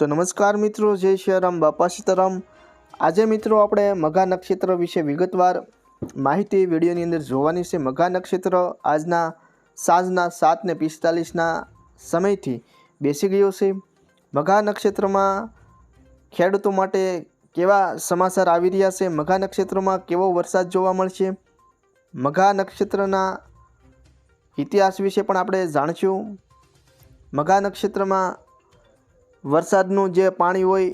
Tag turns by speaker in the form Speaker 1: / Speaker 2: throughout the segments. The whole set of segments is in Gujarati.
Speaker 1: તો નમસ્કાર મિત્રો, જય સિયારામ બાપા સીતારામ. આજે મિત્રો આપણે મઘા નક્ષત્ર વિશે વિગતવાર માહિતી વિડીયોની અંદર જોવાની છે. મઘા નક્ષત્ર આજના સાંજના સાત ને પિસ્તાલીસના સમયથી બેસી ગયો છે. મઘા નક્ષત્રમાં ખેડૂતો માટે કેવા સમાચાર આવી રહ્યા છે? મઘા નક્ષત્રમાં કેવો વરસાદ જોવા મળશે? મઘા નક્ષત્રના ઇતિહાસ વિશે પણ આપણે જાણશું. મઘા નક્ષત્રમાં વરસાદનું જે પાણી હોય,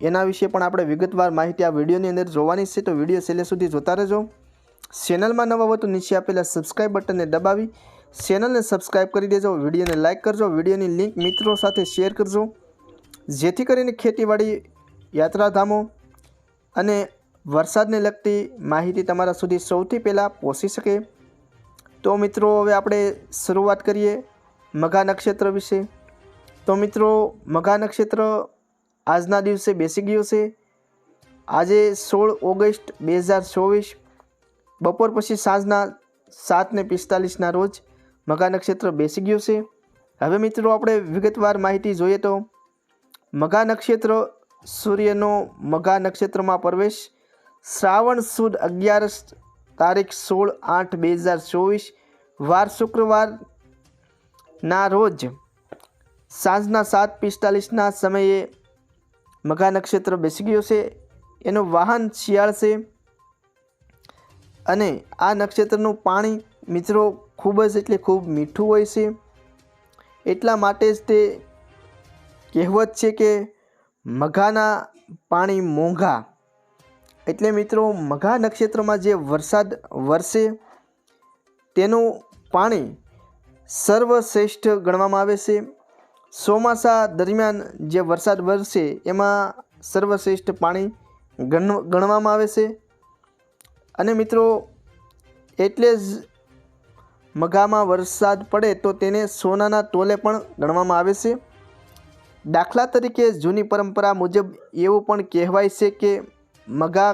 Speaker 1: એના વિશે પણ આપણે વિગતવાર માહિતી આ વિડીયોની અંદર જોવાની છે. તો વીડિયો છેલ્લે સુધી જોતા રહેજો. ચેનલમાં નવા હો તો નીચે આપેલા સબસ્ક્રાઈબ બટનને દબાવી, ચેનલને સબસ્ક્રાઈબ કરી દેજો, વિડીયોને લાઇક કરજો, વિડીયોની લિંક મિત્રો સાથે શેર કરજો. જેથી કરીને ખેતીવાડી, યાત્રાધામો અને વરસાદને લગતી માહિતી તમારા સુધી સૌથી પહેલાં પહોંચી શકે. તો મિત્રો, હવે આપણે શરૂઆત કરીએ મઘા નક્ષત્ર વિશે. તો મિત્રો, મઘા નક્ષત્ર આજના દિવસે બેસી ગયું છે. આજે સોળ ઓગસ્ટ બે હજાર ચોવીસ, બપોર પછી સાંજના સાત ને પિસ્તાલીસના રોજ મઘા નક્ષત્ર બેસી ગયું છે. હવે મિત્રો, આપણે વિગતવાર માહિતી જોઈએ તો મઘા નક્ષત્ર સૂર્યનો મઘા નક્ષત્રમાં પ્રવેશ શ્રાવણ સુદ અગિયાર તારીખ સોળ આઠ બે હજાર ચોવીસ, વાર શુક્રવારના રોજ સાંજના સાત પિસ્તાલીસના સમયે મઘા નક્ષત્ર બેસી ગયો છે. એનું વાહન શિયાળ છે અને આ નક્ષત્રનું પાણી મિત્રો ખૂબ જ એટલે ખૂબ મીઠું હોય છે. એટલા માટે જ તે કહેવત છે કે મઘાના પાણી મોંઘા. એટલે મિત્રો મઘા નક્ષત્રમાં જે વરસાદ વરસે તેનું પાણી સર્વશ્રેષ્ઠ ગણવામાં આવે છે. ચોમાસા દરમિયાન જે વરસાદ વરસે, એમાં સર્વશ્રેષ્ઠ પાણી ગણ ગણવામાં આવે છે. અને મિત્રો, એટલે જ મઘામાં વરસાદ પડે તો તેને સોનાના તોલે પણ ગણવામાં આવે છે. દાખલા તરીકે જૂની પરંપરા મુજબ એવું પણ કહેવાય છે કે મઘા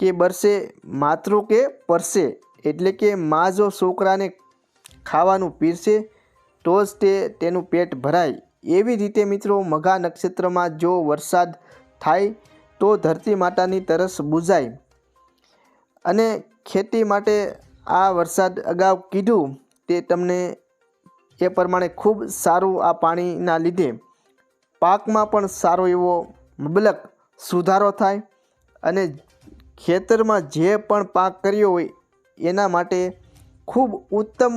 Speaker 1: કે બરસે માતૃ કે પરસે, એટલે કે મા જો છોકરાને ખાવાનું પીરશે તો જ તે તેનું પેટ ભરાય. એવી રીતે મિત્રો, મઘા નક્ષત્રમાં જો વરસાદ થાય, તો ધરતી માતાની તરસ બુઝાય. અને ખેતી માટે આ વરસાદ અગાઉ કીધું, તે તમને એ પ્રમાણે ખૂબ સારું આ પાણીના લીધે. પાકમાં પણ સારો એવો મબલક સુધારો થાય અને ખેતરમાં જે પણ પાક કર્યો હોય, એના માટે ખૂબ ઉત્તમ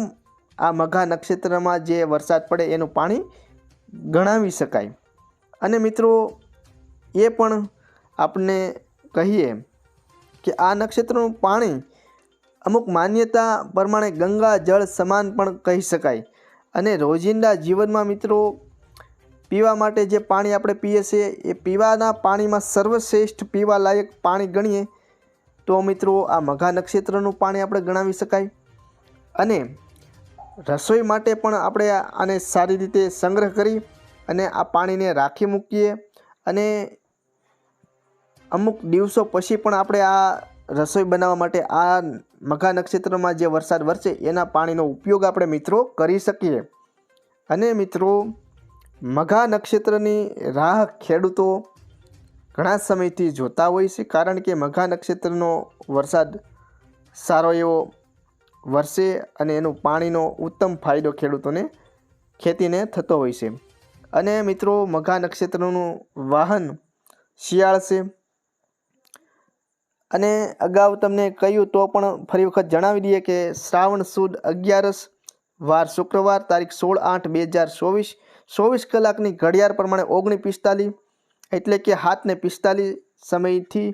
Speaker 1: આ મઘા નક્ષત્રમાં જે વરસાદ પડે એનું પાણી ગણાવી શકાય. અને મિત્રો, એ પણ આપણે કહીએ કે આ નક્ષત્રનું પાણી અમુક માન્યતા પ્રમાણે ગંગા, જળ સમાન પણ કહી શકાય. અને રોજિંદા જીવનમાં મિત્રો, પીવા માટે જે પાણી આપણે પીએ છીએ, એ પીવાના પાણીમાં સર્વશ્રેષ્ઠ પીવા લાયક પાણી ગણીએ તો મિત્રો, આ મઘા નક્ષત્રનું પાણી આપણે ગણાવી શકાય. અને રસોઈ માટે પણ આપણે આને સારી રીતે સંગ્રહ કરી અને આ પાણીને રાખી મૂકીએ અને અમુક દિવસો પછી પણ આપણે આ રસોઈ બનાવવા માટે આ મઘા નક્ષત્રમાં જે વરસાદ વરસે એના પાણીનો ઉપયોગ આપણે મિત્રો કરી શકીએ. અને મિત્રો, મઘા નક્ષત્રની રાહ ખેડૂતો ઘણા સમયથી જોતા હોય છે કારણ કે મઘા નક્ષત્રનો વરસાદ સારો એવો વરસે અને એનું પાણીનો ઉત્તમ ફાયદો ખેડૂતોને ખેતીને થતો હોય છે. અને મિત્રો, મઘા નક્ષત્રનું વાહન શિયાળ છે. અને અગાઉ તમને કહ્યું તો પણ ફરી વખત જણાવી દઈએ કે શ્રાવણ સુદ અગિયારસ વાર શુક્રવાર તારીખ સોળ આઠ બે હજાર ચોવીસ ચોવીસ કલાકની ઘડિયાળ પ્રમાણે ઓગણી પિસ્તાલીસ એટલે કે હાથને પિસ્તાલીસ સમયથી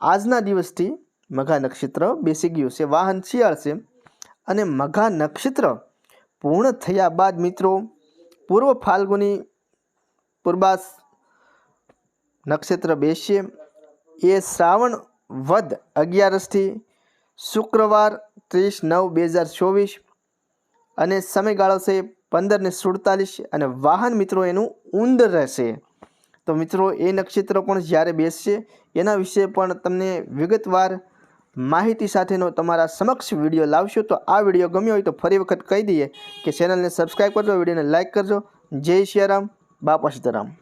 Speaker 1: આજના દિવસથી મઘા નક્ષત્ર બેસી ગયું છે. વાહન શિયાળ છે અને મઘા નક્ષત્ર પૂર્ણ થયા બાદ મિત્રો, પૂર્વ ફાલ્ગુની પૂર્વાસ નક્ષત્ર બેસીએ એ શ્રાવણ વદ અગિયારસથી શુક્રવાર ત્રીસ નવ બે હજાર ચોવીસ અને સમયગાળો છે પંદર ને સુડતાલીસ અને વાહન મિત્રો એનું ઉંદર રહેશે. તો મિત્રો, એ નક્ષત્ર પણ જ્યારે બેસશે, એના વિશે પણ તમને વિગતવાર માહિતી સાથેનો તમારા સમક્ષ વીડિયો લાવશો તો આ વીડિયો ગમ્યો હોય તો ફરી વખત કહી દઈએ કે ચેનલને સબસ્ક્રાઈબ કરજો, વિડીયોને લાઇક કરજો. જય સિયારામ બાપા સીતારામ.